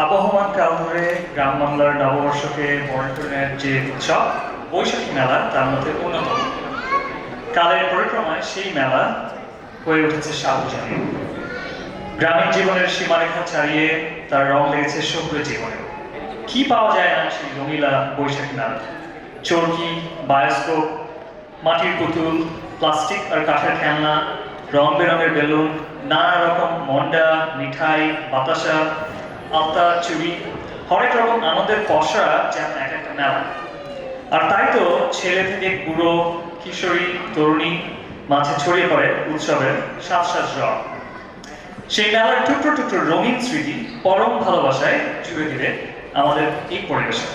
আবহমান ধরে গ্রাম বাংলার নববর্ষকে নেওয়ার যে উৎসব, বৈশাখী মেলা তার মধ্যে অন্যতম। কালের পরিক্রমায় সেই মেলা হয়ে উঠেছে সার্বজনীন। গ্রামীণ জীবনের সীমারেখা ছাড়িয়ে তার রং লেগেছে শহুরে জীবনে। কি পাওয়া যায় না সেই রঙিলা বৈশাখী মেলা? চরকি, বায়োস্কোপ, মাটির পুতুল, প্লাস্টিক আর কাঠের খেলনা, রং বেরঙের বেলুন, নানা রকম মন্ডা, মিঠাই, বাতাসা আলতা চুড়ি হরেক রকম আনন্দের পসরা যেন এক একটা মেলা। আর তাই তো ছেলে থেকে বুড়ো কিশোরী তরুণী মাঝে ছড়িয়ে পড়ে উৎসবের সাজ সাজ রং সেই মেলার টুকরো টুকরো রঙিন স্মৃতি পরম ভালোবাসায় জুড়ে দিলে আমাদের এই পরিবেশে।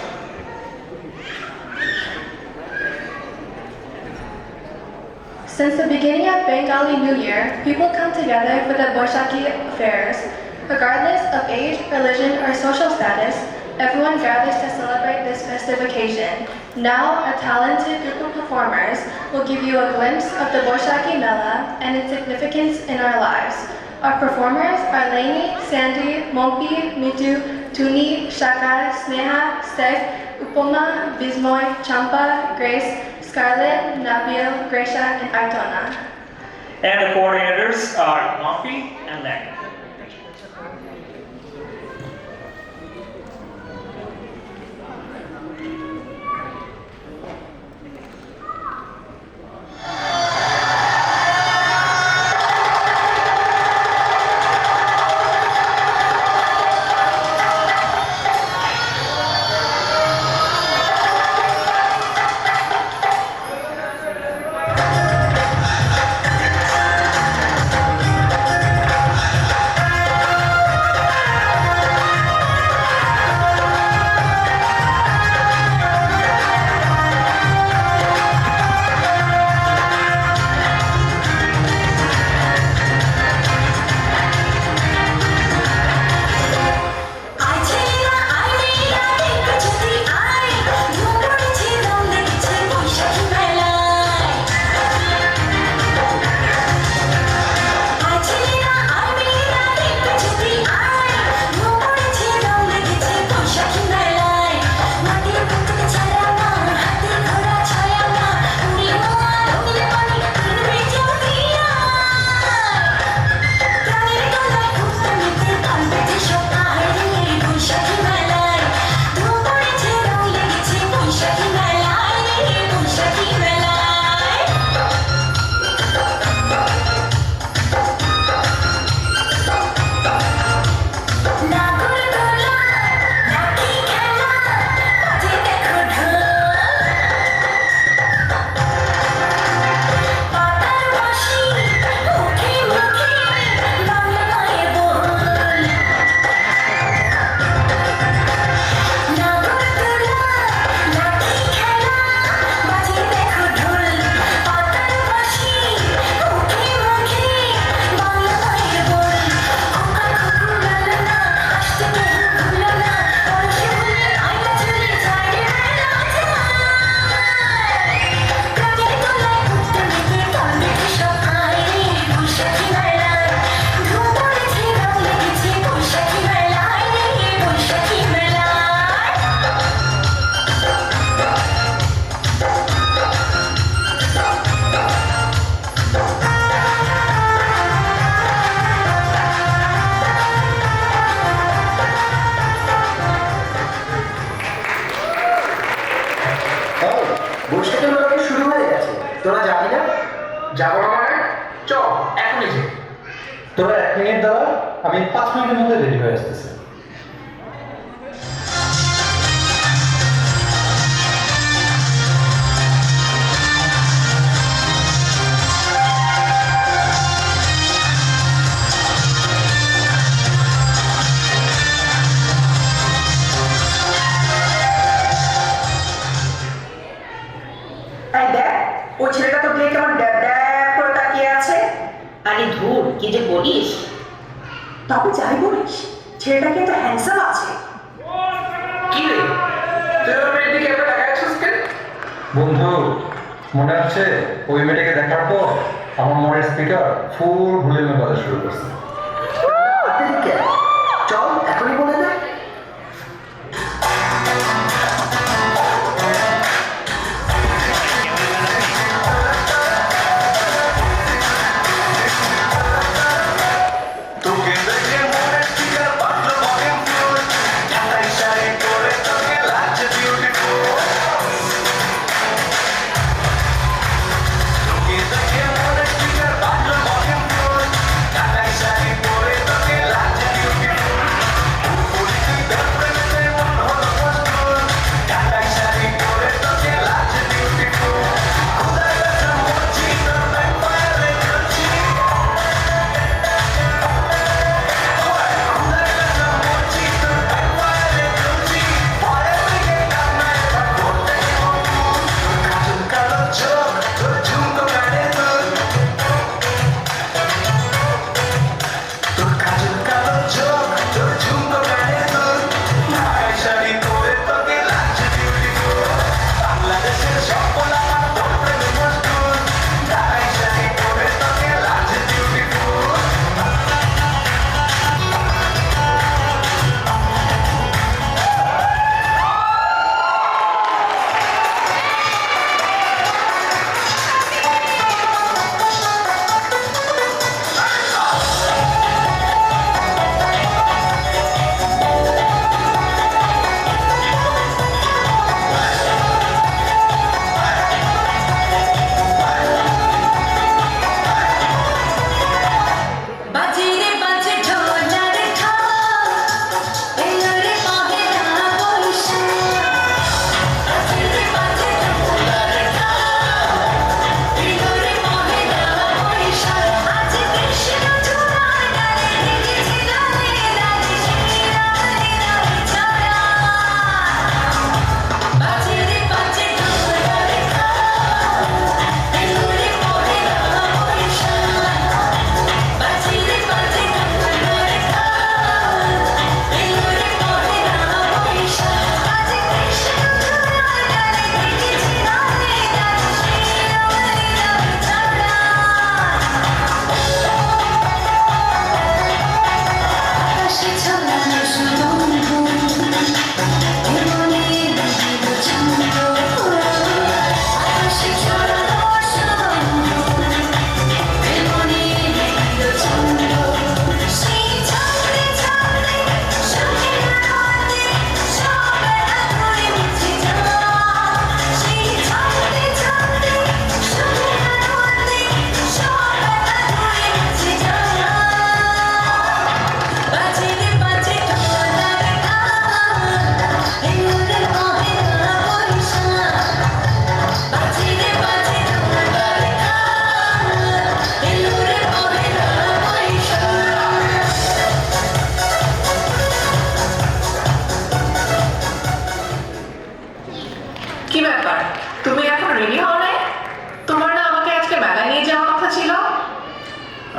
Since the beginning of Bengali New Year, people come together for the Boishaki fairs. Regardless of age, religion, or social status, everyone gathers to celebrate this festive occasion. Now, a talented group of performers will give you a glimpse of the Boishaki Mela and its significance in our lives. Our performers are Laini, Sandy, Mompi, Mitu, Tuni, Shaka, Sneha, Steph, Upoma, Bismoy, Champa, Grace, Scarlett, Nabil, Gracia, and Artona. And the coordinators are Mompi and Lang. Minute দাঁড়া আমি পাঁচ মিনিটের মধ্যে ready হয়ে আসতেছি এই দেখ ওই ছেলেটা তো দেখে কেমন ড্যাব ড্যাব করে তাকিয়ে আছে আরে ধুর কি যে বলিস? তবে যাই বলিস ছেলেটা কিন্তু হ্যান্ডসাম আছে। কি রে? তুই আমার এদিকে এবার দেখা কেন? বন্ধু মনে হচ্ছে ওই মেয়েটাকে দেখার পর আমার মনের স্পিকার ফুল ভলিউমে বাজা শুরু করছে।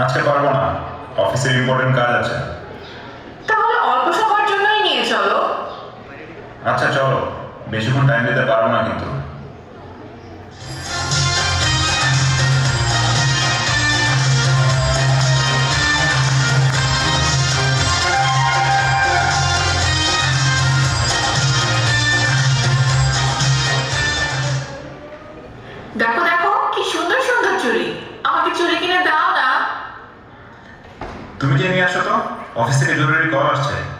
আজকে পারব না। অফিসের ইম্পর্টেন্ট কাজ আছে। তাহলে অল্প সময়ের জন্যই নিয়ে চলো। আচ্ছা চলো। বেশিক্ষণ টাইম দিতে পারব না কিন্তু। অফিস থেকে কল আসছে।